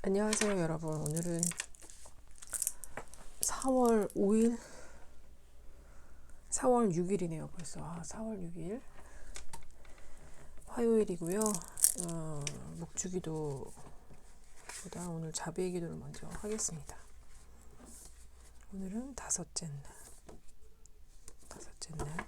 안녕하세요 여러분. 오늘은 4월 5일? 4월 6일이네요 벌써. 아, 4월 6일. 화요일이고요. 어, 목주기도 보다 오늘 자비의 기도를 먼저 하겠습니다. 오늘은 다섯째 날. 다섯째 날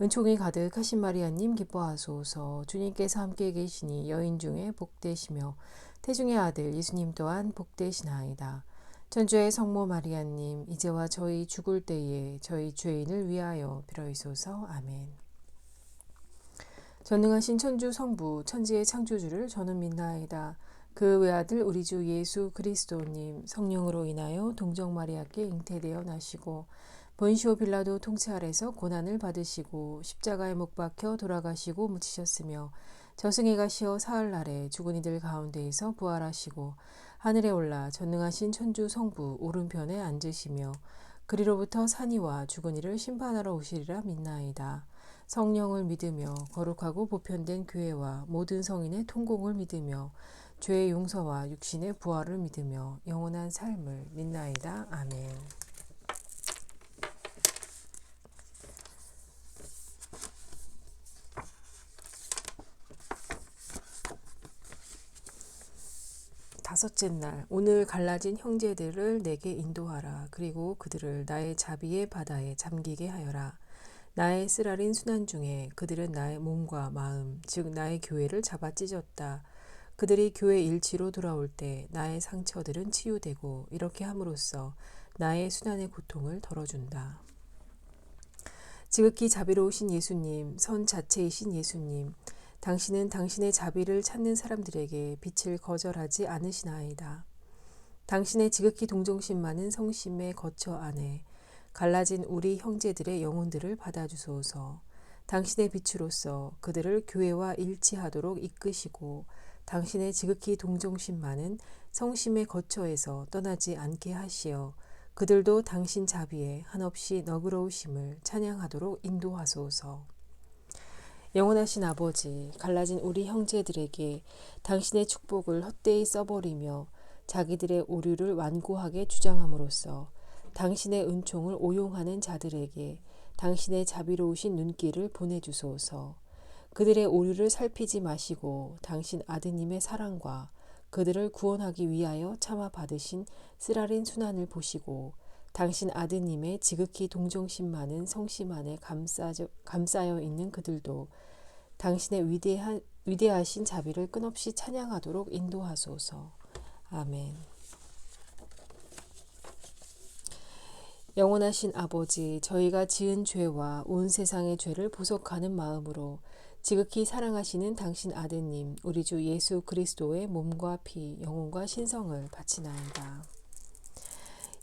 은총이 가득하신 마리아님 기뻐하소서 주님께서 함께 계시니 여인 중에 복되시며 태중의 아들 예수님 또한 복되시나이다. 천주의 성모 마리아님 이제와 저희 죽을 때에 저희 죄인을 위하여 빌어이소서 아멘. 전능하신 천주 성부 천지의 창조주를 저는 믿나이다. 그 외아들 우리 주 예수 그리스도님 성령으로 인하여 동정 마리아께 잉태되어 나시고 본시오 빌라도 통치 아래서 고난을 받으시고 십자가에 못 박혀 돌아가시고 묻히셨으며 저승에 가시어 사흘 날에 죽은 이들 가운데에서 부활하시고 하늘에 올라 전능하신 천주 성부 오른편에 앉으시며 그리로부터 산이와 죽은 이를 심판하러 오시리라 믿나이다. 성령을 믿으며 거룩하고 보편된 교회와 모든 성인의 통공을 믿으며 죄의 용서와 육신의 부활을 믿으며 영원한 삶을 믿나이다. 아멘. 다섯째 날 오늘 갈라진 형제들을 내게 인도하라. 그리고 그들을 나의 자비의 바다에 잠기게 하여라. 나의 쓰라린 순환 중에 그들은 나의 몸과 마음 즉 나의 교회를 잡아 찢었다. 그들이 교회 일치로 돌아올 때 나의 상처들은 치유되고 이렇게 함으로써 나의 순환의 고통을 덜어준다. 지극히 자비로우신 예수님, 선 자체이신 예수님, 당신은 당신의 자비를 찾는 사람들에게 빛을 거절하지 않으시나이다. 당신의 지극히 동정심 많은 성심의 거처 안에 갈라진 우리 형제들의 영혼들을 받아주소서. 당신의 빛으로서 그들을 교회와 일치하도록 이끄시고 당신의 지극히 동정심 많은 성심의 거처에서 떠나지 않게 하시어 그들도 당신 자비에 한없이 너그러우심을 찬양하도록 인도하소서. 영원하신 아버지, 갈라진 우리 형제들에게 당신의 축복을 헛되이 써버리며 자기들의 오류를 완고하게 주장함으로써 당신의 은총을 오용하는 자들에게 당신의 자비로우신 눈길을 보내주소서. 그들의 오류를 살피지 마시고 당신 아드님의 사랑과 그들을 구원하기 위하여 참아 받으신 쓰라린 순환을 보시고 당신 아드님의 지극히 동정심 많은 성심 안에 감싸져, 감싸여 있는 그들도 당신의 위대한, 위대하신 자비를 끊없이 찬양하도록 인도하소서. 아멘. 영원하신 아버지, 저희가 지은 죄와 온 세상의 죄를 보속하는 마음으로 지극히 사랑하시는 당신 아드님, 우리 주 예수 그리스도의 몸과 피, 영혼과 신성을 바치나이다.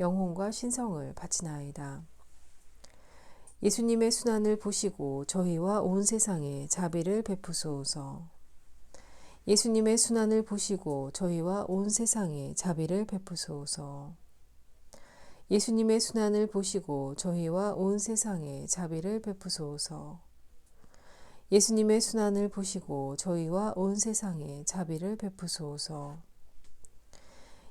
영혼과 신성을 바치나이다. 예수님의 순환을 보시고 저희와 온 세상에 자비를 베푸소서. 예수님의 순환을 보시고 저희와 온 세상에 자비를 베푸소서. 예수님의 순환을 보시고 저희와 온 세상에 자비를 베푸소서. 예수님의 순환을 보시고 저희와 온 세상에 자비를 베푸소서.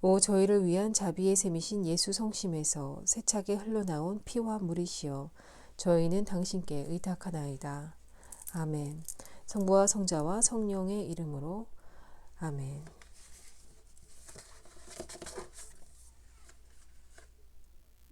오 저희를 위한 자비의 샘이신 예수 성심에서 세차게 흘러나온 피와 물이시여 저희는 당신께 의탁하나이다. 아멘. 성부와 성자와 성령의 이름으로 아멘.